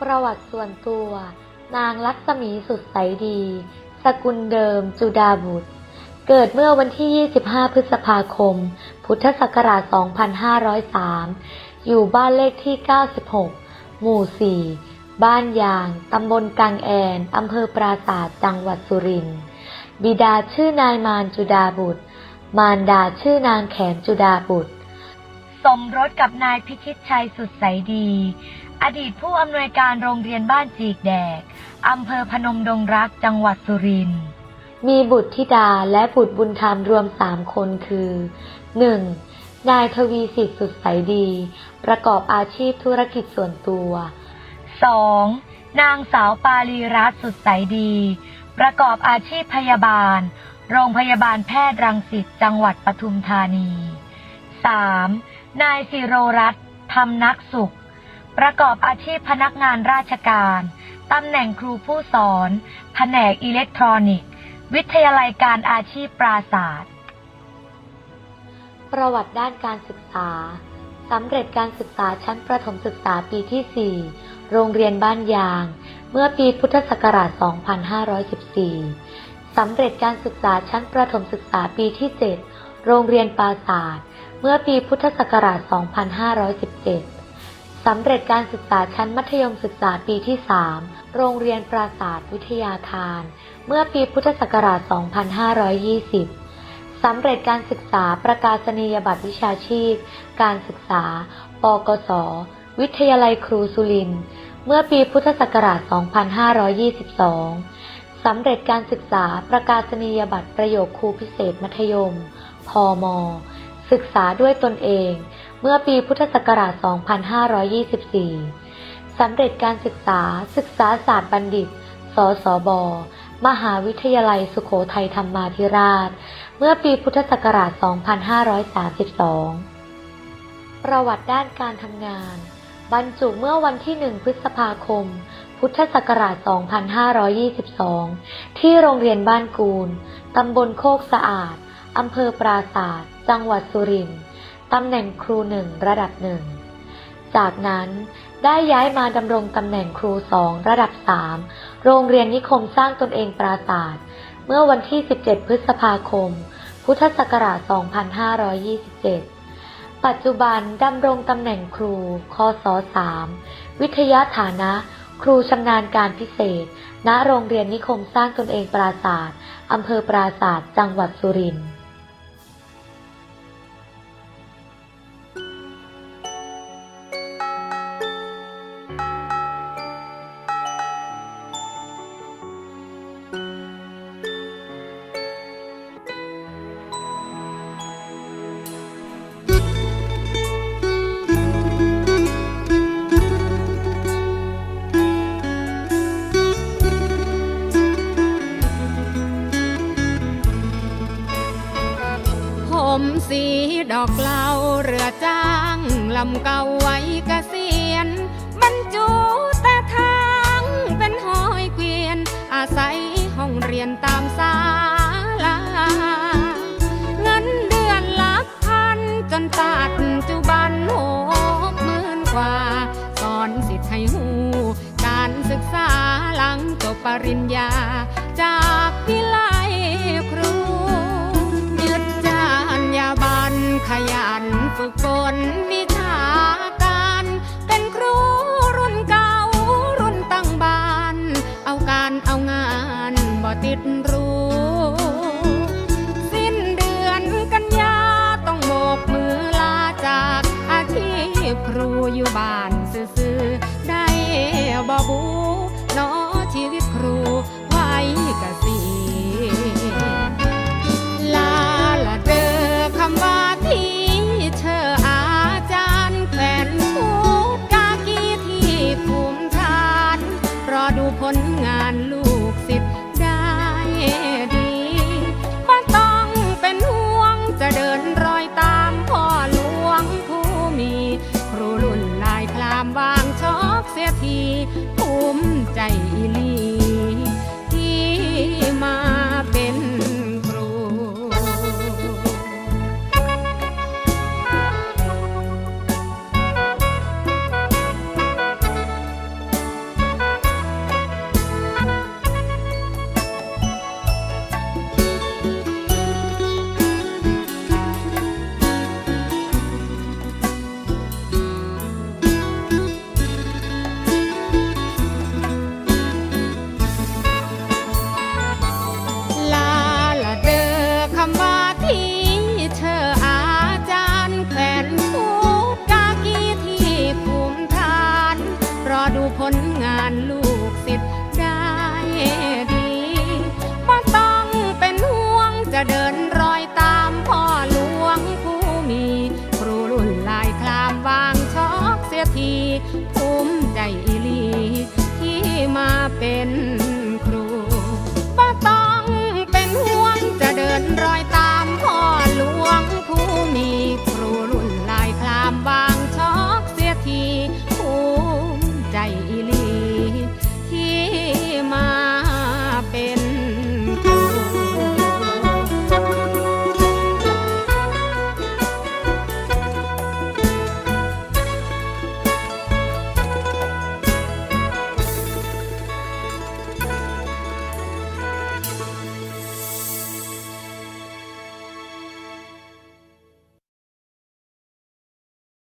ประวัติส่วนตัว นางลักษมีสุดใสดี สกุลเดิม จุดาบุตร เกิดเมื่อวันที่ 25 พฤษภาคม พุทธศักราช 2503 อยู่บ้านเลขที่ 96 หมู่ 4 บ้านยาง ตำบลกังแอน อำเภอปราสาทจังหวัดสุรินทร์ บิดาชื่อนายมารจุดาบุตร มารดาชื่อนางแขมจุดาบุตร สมรสกับนายพิชิตชัยสุดใสดี อดีตผู้อำนวยการโรงเรียนบ้านจีกแดก อำเภอพนมดงรักจังหวัดสุรินทร์ มีบุตรธิดาและบุตรบุญธรรมรวมสามคนคือ 1. นายทวีสิทธิ์สุดใสดี ประกอบอาชีพธุรกิจส่วนตัว 2. นางสาวปาลีรัตน์สุดใสดี ประกอบอาชีพพยาบาล โรงพยาบาลแพทย์รังสิตจังหวัดปทุมธานี 3. นายสิโรรัตน์ธรรมนักสุข ประกอบอาชีพพนักงานราชการ ตำแหน่งครูผู้สอน แผนกอิเล็กทรอนิกส์ วิทยาลัยการอาชีพปราศาสตร์ ประวัติด้านการศึกษา สำเร็จการศึกษาชั้นประถมศึกษาปีที่ 4 โรงเรียนบ้านยาง เมื่อปีพุทธศักราช 2514 สำเร็จการศึกษาชั้นประถมศึกษาปีที่ 7 โรงเรียนปราศาสตร์ เมื่อปีพุทธศักราช 2517 สำเร็จการศึกษาชั้นมัธยมศึกษาปีที่ 3 โรงเรียนปราศาสตร์วิทยาคารเมื่อปีพุทธศักราช 2520 สำเร็จการศึกษาประกาศนียบัตรวิชาชีพ การศึกษา ปกศ วิทยาลัยครูสุริน เมื่อปีพุทธศักราช 2522 สำเร็จการศึกษาประกาศนียบัตรประโยคครูพิเศษมัธยม พม ศึกษาด้วยตนเอง เมื่อปีพุทธศักราช 2524 สำเร็จการศึกษาศึกษาศาสตร์บัณฑิต สสบ มหาวิทยาลัยสุโขทัยธรรมาธิราช เมื่อปีพุทธศักราช 2532 ประวัติด้านการทำงาน บรรจุเมื่อวันที่ 1 พฤษภาคม พุทธศักราช 2522 ที่โรงเรียนบ้านกูล ตำบลโคกสะอาด อำเภอปราศาสตร์ จังหวัดสุรินทร์ ตำแหน่งครูหนึ่งระดับหนึ่ง จากนั้นได้ย้ายมาดำรงตำแหน่งครูสองระดับสามโรงเรียนนิคมสร้างตนเองปราศาสตร์ เมื่อวันที่ 17 พฤษภาคม พุทธศักราช 2527 ปัจจุบันดำรงตำแหน่งครูคศ3วิทยาฐานะ ครูชำนาญการพิเศษ ณ โรงเรียนนิคมสร้างตนเองปราศาสตร์อำเภอปราศาสตร์จังหวัดสุรินทร์ ลำเก่าไว้เกษียณบรรจุแต่ทางเป็นหอยเกวียน อาศัยห้องเรียนตามศาลาเงินเดือนหลักพันจนปัจจุบันหกหมื่นกว่า สอนสิทธิ์ให้หูการศึกษาหลังจบปริญญา จากวิไลครูยึดจานยาบันขยันฝึกฝน ติด ภูมิใจอีลี